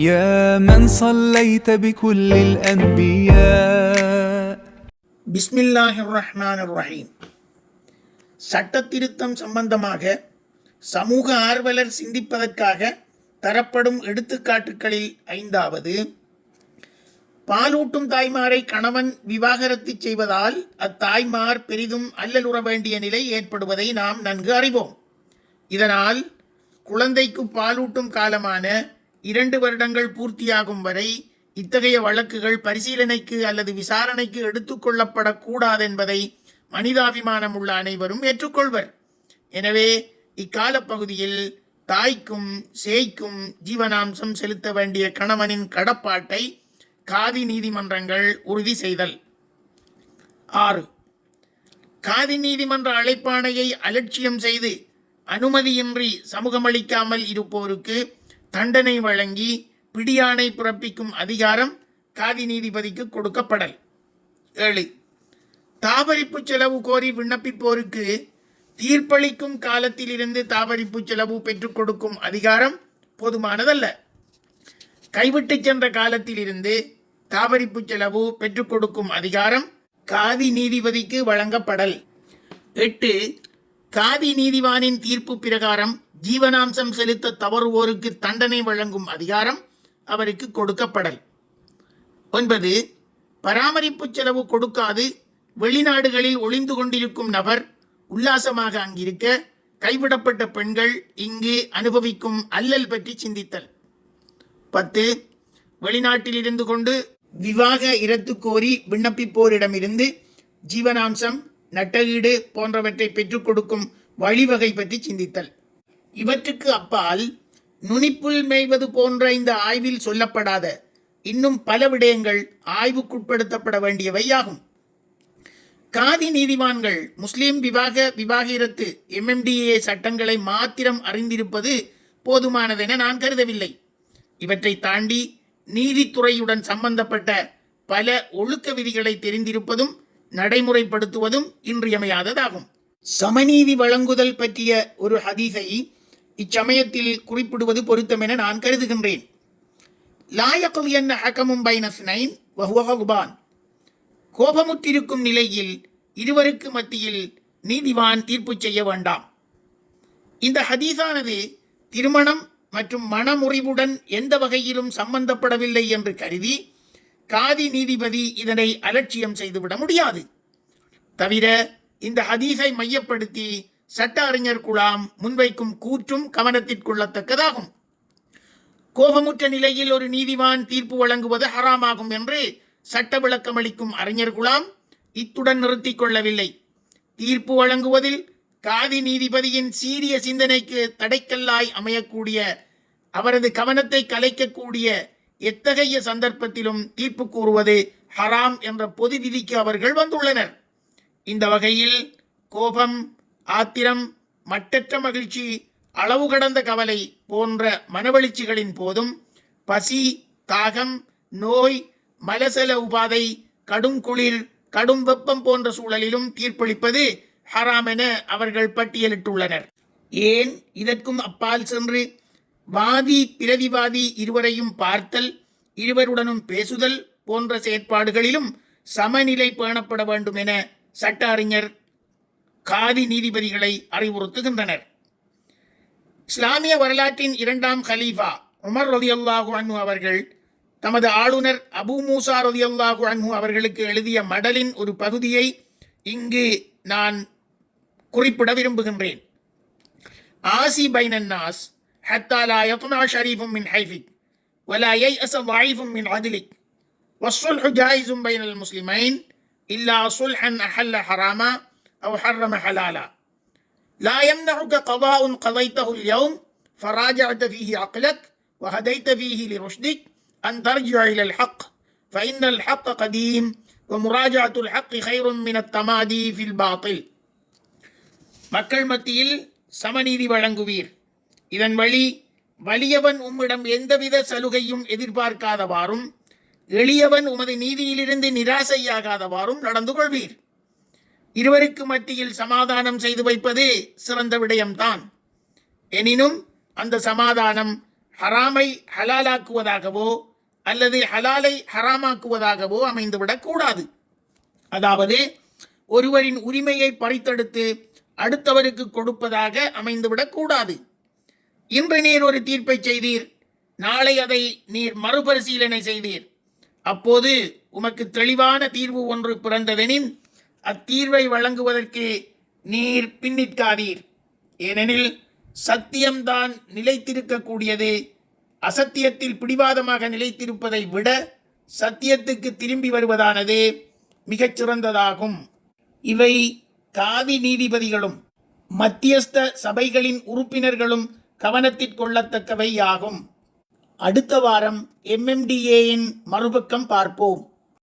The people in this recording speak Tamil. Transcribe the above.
يا من صليت بكل الأنبياء பிஸ்மில்லாஹிர் ரஹ்மான் ரஹீம் சட்ட திருத்தம் சம்பந்தமாக சமூக ஆர்வலர் சிந்திப்பதற்காக தரப்படும் எடுத்துக்காட்டுகளில் ஐந்தாவது பாலூட்டும் தாய்மாரை கணவன் விவாகரத்து செய்வதால் அத்தாய்மார் பெரிதும் அல்லலுற வேண்டிய நிலை ஏற்படுவதை நாம் நன்கு அறிவோம் இதனால் குழந்தைக்கு பாலூட்டும் காலமான இரண்டு வருடங்கள் பூர்த்தியாகும் வரை இத்தகைய வழக்குகள் பரிசீலனைக்கு அல்லது விசாரணைக்கு எடுத்துக்கொள்ளப்படக்கூடாதென்பதை மனிதாபிமானம் உள்ள அனைவரும் ஏற்றுக்கொள்வர். எனவே இக்காலப்பகுதியில் தாய்க்கும் சேய்க்கும் ஜீவனாம்சம் செலுத்த வேண்டிய கணவனின் கடப்பாட்டை காதி நீதிமன்றங்கள் உறுதி செய்தல். ஆறு. காதி நீதிமன்ற அழைப்பாணையை அலட்சியம் செய்து அனுமதியின்றி சமூகமளிக்காமல் இருப்போருக்கு தண்டனை வழங்கி பிடியாணை பிறப்பிக்கும் அதிகாரம் காதி நீதிபதிக்கு கொடுக்கப்படல். ஏழு. தாபரிப்பு செலவு கோரி விண்ணப்பிப்போருக்கு தீர்ப்பளிக்கும் காலத்திலிருந்து தாபரிப்பு செலவு பெற்றுக் கொடுக்கும் அதிகாரம் போதுமானதல்ல. கைவிட்டு சென்ற காலத்திலிருந்து தாபரிப்பு செலவு பெற்றுக் கொடுக்கும் அதிகாரம் காதி நீதிபதிக்கு வழங்கப்படல். எட்டு. காதி நீதிவானின் தீர்ப்பு பிரகாரம் ஜீவனாம்சம் செலுத்த தவறுவோருக்கு தண்டனை வழங்கும் அதிகாரம் அவருக்கு கொடுக்கப்படல். ஒன்பது பராமரிப்பு செலவு கொடுக்காது வெளிநாடுகளில் ஒளிந்து கொண்டிருக்கும் நபர் உல்லாசமாக அங்கிருக்க கைவிடப்பட்ட பெண்கள் இங்கு அனுபவிக்கும் அல்லல் பற்றி சிந்தித்தல். பத்து வெளிநாட்டில் இருந்து கொண்டு விவாக இரத்து கோரி விண்ணப்பிப்போரிடமிருந்து ஜீவனாம்சம் நட்டஈடு போன்றவற்றை பெற்றுக் கொடுக்கும் வழிவகை பற்றி சிந்தித்தல். இவற்றுக்கு அப்பால் நுனிப்புல் மேய்வது போன்ற இந்த ஆய்வில் சொல்லப்படாத இன்னும் பல விடயங்கள் ஆய்வுக்குட்படுத்தப்பட வேண்டியவை ஆகும் காதி நீதிவான்கள் முஸ்லிம் விவாக விவாகிரத்து எம்எம்டிஏ சட்டங்களை மாத்திரம் அறிந்திருப்பது போதுமானதென நான் கருதவில்லை. இவற்றை தாண்டி நீதித்துறையுடன் சம்பந்தப்பட்ட பல ஒழுக்க விதிகளை தெரிந்திருப்பதும் நடைமுறைப்படுத்துவதும் இன்றியமையாததாகும். சமநீதி வழங்குதல் பற்றிய ஒரு ஹதீஸை இச்சமயத்தில் குறிப்பிடுவது பொருத்தம் என நான் கருதுகின்றேன். லாயக்கல் என்ன பைனஸ் நைன் வஹுவஹுபான் கோபமுற்றிருக்கும் நிலையில் இருவருக்கு மத்தியில் நீதிவான் தீர்ப்பு செய்ய வேண்டாம். இந்த ஹதீஸானது திருமணம் மற்றும் மனமுறிவுடன் எந்த வகையிலும் சம்பந்தப்படவில்லை என்று கருதி காதி நீதிபதி இதனை அலட்சியம் செய்துவிட முடியாது. தவிர இந்த ஹதீஸை மையப்படுத்தி சட்ட அறிஞர் குழாம் முன்வைக்கும் கூற்றும் கவனத்திற்குள்ளத்தக்கதாகும். கோபமுற்ற நிலையில் ஒரு நீதிவான் தீர்ப்பு வழங்குவது ஹராமாகும் என்று சட்ட விளக்கம் அளிக்கும் அறிஞர் குழாம் இத்துடன் நிறுத்திக் கொள்ளவில்லை. தீர்ப்பு வழங்குவதில் காதி நீதிபதியின் சீரிய சிந்தனைக்கு தடைக்கல்லாய் அமையக்கூடிய அவரது கவனத்தை கலைக்கக்கூடிய எத்தகைய சந்தர்ப்பத்திலும் தீர்ப்பு கூறுவது ஹராம் என்ற பொது விதிக்கு அவர்கள் வந்துள்ளனர். இந்த வகையில் கோபம் ஆத்திரம் மட்டற்ற மகிழ்ச்சி அளவு கடந்த கவலை போன்ற மனவெழுச்சிகளின் போதும் பசி தாகம் நோய் மலசல உபாதை கடும் குளிர் கடும் வெப்பம் போன்ற சூழலிலும் தீர்ப்பளிப்பது ஹராம் என அவர்கள் பட்டியலிட்டுள்ளனர். ஏன் இதற்கும் அப்பால் சென்று வாதி பிரதிவாதி இருவரையும் பார்த்தல் இருவருடனும் பேசுதல் போன்ற செயற்பாடுகளிலும் சமநிலை பேணப்பட வேண்டும் என சட்ட அறிஞர் காதி நீதிபதிகளை அறிவுறுத்துகின்றனர். இஸ்லாமிய வரலாற்றின் இரண்டாம் ஹலீஃபா உமர் ரொதியல்லாஹு அன்ஹு அவர்கள் தமது ஆளுநர் அபு மூசா ரொதியல்லாஹு அன்ஹு அவர்களுக்கு எழுதிய மடலின் ஒரு பகுதியை இங்கு நான் குறிப்பிட விரும்புகின்றேன். ஆசி பைனன்னாஸ் ஹத்தா லா யத்னா ஷரீஃபும் மின் ஹைஃபிக் வலா யை அச வாயிஃபும் மின் அதிலிக் வஸ்ஸுல் ஹுஜாயிஸும் பைனல் முஸ்லிமைன் இல்லா சுல்ஹன் அஹல்ல ஹராமா أو حرم حلالا لا يمنعك قضاء قضيته اليوم فراجعت فيه عقلك وهديت فيه لرشدك أن ترجع إلى الحق فإن الحق قديم ومراجعة الحق خير من التمادي في الباطل மக்கள் மத்தியில் சமநீதி வழங்குவீர் இதன் வழி வலியவன் உம்மிடம் எந்தவித சலுகையும் எதிர்பார்க்காதவாறும் எளியவன் உமது நீதியிலிருந்து நிராசையாகாதவாறும் நடந்து கொள்வீர் இருவருக்கு மத்தியில் சமாதானம் செய்து வைப்பது சிறந்த விடயம்தான். எனினும் அந்த சமாதானம் ஹராமை ஹலாலாக்குவதாகவோ அல்லது ஹலாலை ஹராமாக்குவதாகவோ அமைந்துவிடக் கூடாது. அதாவது ஒருவரின் உரிமையை பறித்தெடுத்து அடுத்தவருக்கு கொடுப்பதாக அமைந்துவிடக் கூடாது. இன்று நீர் ஒரு தீர்ப்பை செய்தீர் நாளை அதை நீர் மறுபரிசீலனை செய்தீர். அப்போது உமக்கு தெளிவான தீர்வு ஒன்று பிறந்ததெனின் அத்தீர்வை வழங்குவதற்கு நீர் பின்னிற்காதீர். ஏனெனில் சத்தியம்தான் நிலைத்திருக்கக்கூடியது. அசத்தியத்தில் பிடிவாதமாக நிலைத்திருப்பதை விட சத்தியத்துக்கு திரும்பி வருவதானது மிகச்சிறந்ததாகும் இவை காதி நீதிபதிகளும் மத்தியஸ்த சபைகளின் உறுப்பினர்களும் கவனத்திற்கொள்ளத்தக்கவை ஆகும் அடுத்த வாரம் எம்எம்டிஏயின் மறுபக்கம் பார்ப்போம்.